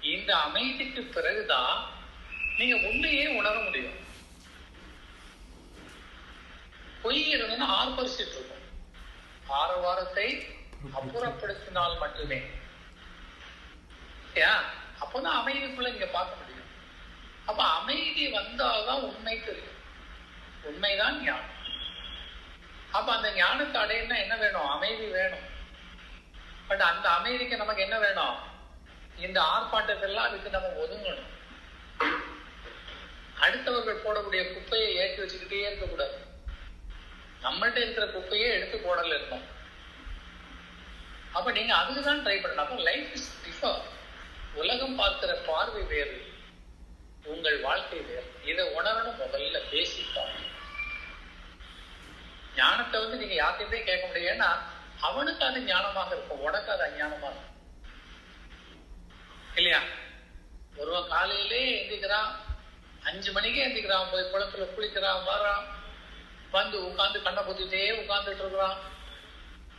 இந்த அமைதிக்கு பிறகுதான் நீங்க உண்மையே உணர முடியும். பொய் இருந்ததுன்னா ஆர்ப்பரிச்சிட்டு இருக்கும் ஆரவாரத்தை அப்புறப்படுத்தினால் மட்டுமே. அப்பதான் அமைதிக்குள்ள இங்க பார்க்க முடியும். அப்ப அமைதி வந்தால்தான் உண்மை தெரியும். உண்மைதான் ஞானம். அப்ப அந்த ஞானத்தை அடையணும்னா என்ன வேணும்? அமைதி வேணும். பட் அந்த அமைதிக்கு நமக்கு என்ன வேணும்? இந்த ஆர்ப்பாட்டத்தெல்லாம் அதுக்கு நம்ம ஒதுங்கணும். அடுத்தவர்கள் போடக்கூடிய குப்பையை ஏற்றி வச்சுக்கிட்டே இருக்கக்கூடாது. நம்மள்ட்ட இருக்கிற குப்பையே எடுத்து போடல இருக்கணும். அப்ப நீங்க அதுக்கு தான் ட்ரை பண்ணணும். அப்ப லைஃப் இஸ் டிஃபர் உலகம் பார்க்கிற பார்வை வேறு. உங்கள் வாழ்க்கை வேறு. இதை உணரணும் முதல்ல பேசிப்பாங்க ஞானத்தை வந்து நீங்க யார்கிட்டயுமே கேட்க முடியும் ஏன்னா அவனுக்கு அது ஞானமாக இருக்கும். உனக்கு அது அஞ்ஞானமாக இருக்கும். இல்லையா? ஒருவன் காலையிலே எந்திக்கிறான். அஞ்சு மணிக்கே எந்திக்கிறான். போய் குளத்துல குளிக்கிறான் வரான் வந்து உட்காந்து கண்ணை பொத்திட்டே உட்காந்துட்டு இருக்கிறான்.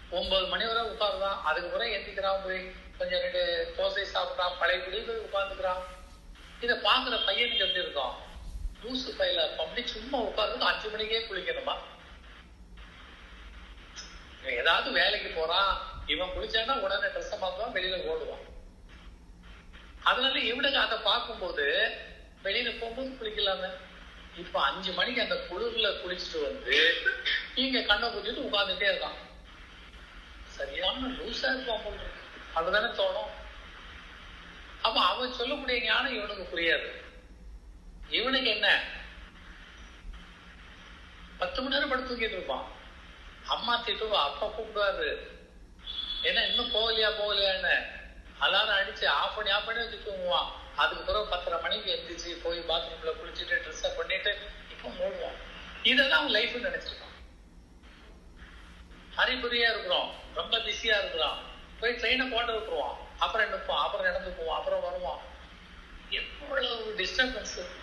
ஒன்பது மணி வரை உட்காருறான். அதுக்கு பிறகு எந்திக்கிறான் போய் கொஞ்சம் ரெண்டு தோசை சாப்பிட்றான் பழைய குடி போய் உட்காந்துக்கிறான் இதை பாக்குற பையனுக்கு எப்படி இருக்கும் லூசு பையில அப்படி சும்மா உட்கார்ந்து அஞ்சு மணிக்கே குளிக்கணுமா? ஏதாவது வேலைக்கு போறான் இவன் குளிச்சான்னா உடனே ட்ரெஸ் மாத்துவான் வெளியில ஓடுவான். அதனால இவனுக்கு அதை பார்க்கும்போது வெளியில போகும்போது குளிக்கலாமே. இப்ப அஞ்சு மணிக்கு அந்த குளிர்ல குளிச்சுட்டு வந்து இங்க கண்ணை குத்திட்டு உட்கார்ந்துட்டே இருக்கான். சரியான லூசா இருப்பான் போல அப்படிதானே தோணும். அப்ப அவன் சொல்லக்கூடிய ஞானம் இவனுக்கு புரியாது. இவனுக்கு என்ன? பத்து மணி நேரம் படுத்து தூங்கிட்டு இருப்பான். அம்மா திட்டுவா அப்பா கூப்பிடுவாரு. ஏன்னா இன்னும் போகலையா போகலையான்னு அலாரம் அடிச்சு ஆஃப் பண்ணி ஆஃப் பண்ணி வச்சு தூங்குவான் அதுக்கு பிறகு பத்தரை மணிக்கு எந்திரிச்சு போய் பாத்ரூம்ல குளிச்சுட்டு ட்ரெஸ் பண்ணிட்டு இப்போ மூடுவான் இதெல்லாம் அவன் லைஃப்னு நினைச்சிருக்கான் ஹரிபுரியா இருக்கிறோம். ரொம்ப பிஸியா இருக்கிறோம். போய் ட்ரெயினை போட்டு விட்டுருவான் அப்புறம் நிற்பான் அப்புறம் நடந்து போவான் அப்புறம் வருவான் எவ்வளவு டிஸ்டர்பன்ஸ் அவ்வளவு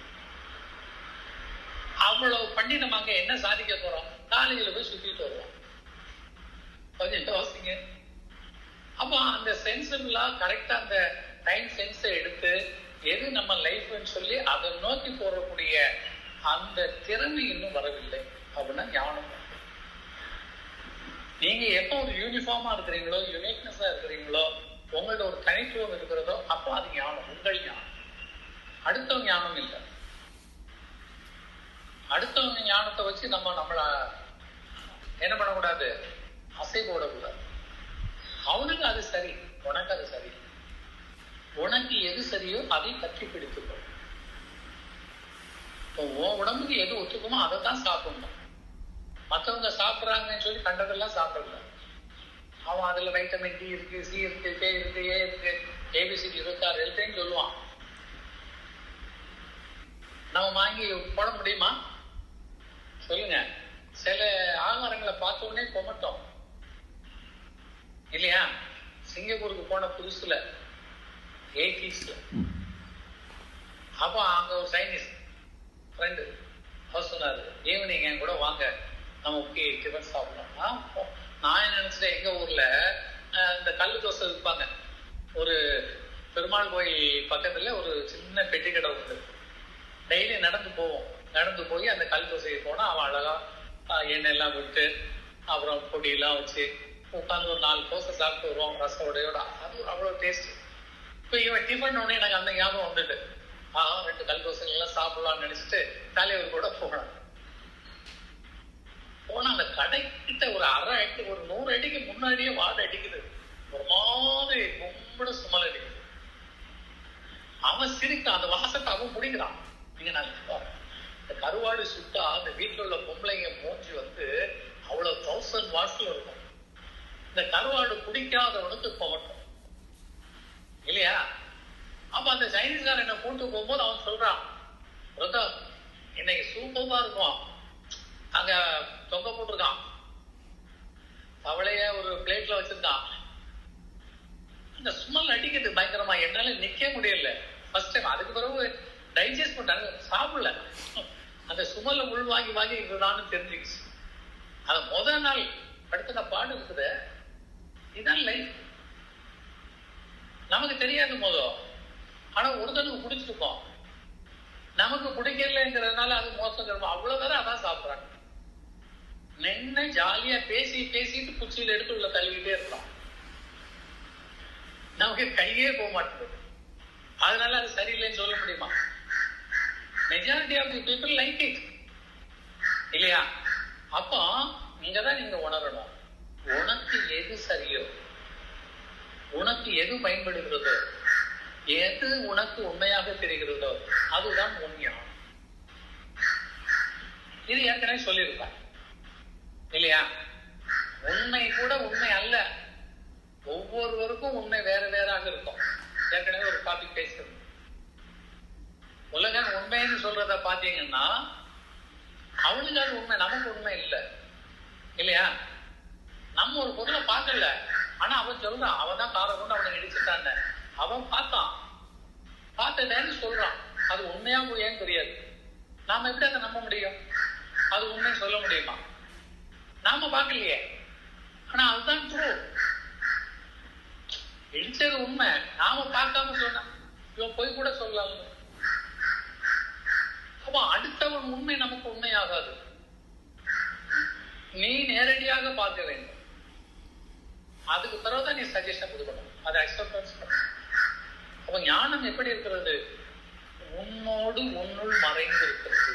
பண்ணி நம்ம அங்க என்ன சாதிக்க போறோம்? காலேஜில் போய் சுத்திட்டு வருவோம். கொஞ்சம் யோசிங்க. அப்போ அந்த சென்சிபிளா கரெக்டா அந்த டைம் சென்ஸை எடுத்து எது நம்ம லைஃப்னு சொல்லி அதை நோக்கி போறக்கூடிய அந்த திறமை இன்னும் வரவில்லை. அப்படின்னா ஞானம் நீங்க எப்போ ஒரு யூனிஃபார்மா இருக்கிறீங்களோ யுனிக்னஸா இருக்கிறீங்களோ உங்களோட ஒரு தனித்துவம் இருக்கிறதோ அப்போ அது ஞானம் உங்கள் ஞானம். அடுத்த ஞானம் இல்லை. அடுத்தவங்க ஞானத்தை வச்சு நம்ம நம்மள என்ன பண்ணக்கூடாது? அசை போடக்கூடாது அவனுக்கு அது சரி உனக்கு அது சரி. உனக்கு எது சரியோ அதை பற்றி பிடித்துக்கொள் இப்போ உன் உடம்புக்கு எது ஒத்துக்குமோ அதை தான் சாப்பிடணும். மற்றவங்க சாப்பிட்றாங்கன்னு சொல்லி கண்டதெல்லாம் சாப்பிடலாம் அவன் அதுல வைட்டமின் டி இருக்கு சி இருக்கு கே இருக்கு ஏ இருக்கு ஏபிசிடி இருபத்தாறு இருக்குன்னு சொல்லுவான். நம்ம வாங்கி போட முடியுமா? சொல்லுங்க. சில ஆகாரங்களை பார்த்த உடனே கொமட்டோம். இல்லையா? சிங்கப்பூருக்கு போன புதுசுல எயிட்டிஸ்ல அப்போ அங்க ஒரு சைனீஸ் ஃப்ரெண்டு அவர் சொன்னாரு ஈவினிங் என் கூட வாங்க? நம்ம ஓகே டிஃபன் சாப்பிடலாம் நான் என்ன நினைச்சிட்டேன் எங்க ஊர்ல இந்த கல் தோசை விற்பாங்க. ஒரு பெருமாள் கோயில் பக்கத்துல ஒரு சின்ன பெட்டி கடை உண்டு. டெய்லி நடந்து போவோம். நடந்து போய் அந்த கல் தோசைக்கு போனால் அவன் அழகா எண்ணெய் எல்லாம் விட்டு அப்புறம் பொடியெல்லாம் வச்சு உட்காந்து ஒரு நாலு தோசை சாப்பிட்டு வருவோம் ரசோடையோட அது அவ்வளோ டேஸ்ட் இப்போ இவன் டிஃபன் உடனே எனக்கு அந்த ஞாபகம் வந்துட்டு ஆஹா ரெண்டு கல் தோசைகள்லாம் எல்லாம் சாப்பிடலாம்னு நினைச்சிட்டு தலைவர் கூட போனான். போனா அந்த கடைக்கிட்ட ஒரு அரை அடி ஒரு நூறு அடிக்கு முன்னாடியே வாடை அடிக்குது. ஒரு மாதிரி கும்பிட சுமல் அடிக்குது. அவன் சிரிக்கிறான் அந்த வாசத்தை அவன் முடிக்கிறான். நீங்க நான் பாருங்க. இந்த கருவாடு சுட்டா அந்த வீட்டில் உள்ள பொம்பளைங்க மூஞ்சி வந்து அவ்வளோ தௌசண்ட் வாட்ஸில் இருக்கும். இந்த கருவாடு பிடிக்காதவனுக்கு போகட்டும் இல்லையா? அப்ப அந்த சைனீஸ்காரன் என்ன கூட்டு போகும்போது அவன் சொல்றான் பிரதர் இன்னைக்கு சூப்பரா இருக்கும். அங்க தொங்க போட்டிருக்கான். தவளைய ஒரு பிளேட்ல வச்சிருக்கான். அந்த ஸ்மெல் அடிக்குது பயங்கரமா. என்னால நிக்க முடியல. ஃபர்ஸ்ட் டைம் அதுக்கு பிறகு டைஜஸ்ட் பண்ணாங்க சாப்பிடல. அந்த சுமல்ல உள்வாங்கி வாங்கி இதுதான் தெரிஞ்சுக்கிச்சு. அது முத நாள் படுத்தின பாடு இருக்குது. இதுதான் லைஃப் நமக்கு தெரியாது மோதம் ஆனா ஒருத்தனுக்கு பிடிச்சிருக்கோம் நமக்கு பிடிக்கலங்கிறதுனால அது மோசம் அவ்வளவு பேரும் அதான் சாப்பிடுறாங்க. நின்று ஜாலியா பேசி பேசிட்டு குச்சியில எடுத்து உள்ள தள்ளிக்கிட்டே இருக்கலாம் நமக்கு கையே போக மாட்டேங்குது. அதனால அது சரியில்லைன்னு சொல்ல முடியுமா? Majority of the people like it இல்லையா? அப்போ இங்கதான் நீங்க உணரணும். உனக்கு எது சரியோ? உனக்கு எது பயன்படுகிறதோ? எது உனக்கு உண்மையாக தெரிகிறதோ? அதுதான் உண்மையாகும் இது ஏற்கனவே சொல்லியிருப்பேன். இல்லையா? உண்மை கூட உண்மை அல்ல. ஒவ்வொருவருக்கும் உண்மை வேற வேறாக இருக்கும். ஏற்கனவே ஒரு டாபிக் பேசுறது உண்மைன்னு சொல்றத பாத்தீங்கன்னா அவனுக்கு அது உண்மை நமக்கு உண்மை இல்லை. இல்லையா? நம்ம ஒரு பொருளை பார்க்கல. ஆனா அவன் சொல்றான் அவன் தான் காரை கொண்டு அவனை இடிச்சுட்டான் அவன் பார்த்தான். பார்த்ததேன்னு சொல்றான். அது உண்மையா ஏன்னு தெரியாது. நாம எப்படி அதை நம்ப முடியும்? அது உண்மைன்னு சொல்ல முடியுமா? நாம பார்க்கலையே. ஆனா அதுதான் ட்ரூ இடிச்சது உண்மை. நாம பார்க்காம சொன்ன இவன் போய் கூட சொல்லலாம். அப்போ அடுத்தவன் உண்மை நமக்கு உண்மையாகாது. நீ நேரடியாக பார்க்க வேண்டும். அதுக்கு பிறகுதான் நீ சஜஷன் கொடுக்கணும். அதை அக்செப்டன்ஸ் பண்ணணும் அப்ப ஞானம் எப்படி இருக்கிறது? உன்னோடு உன்னுள் மறைந்து இருக்கிறது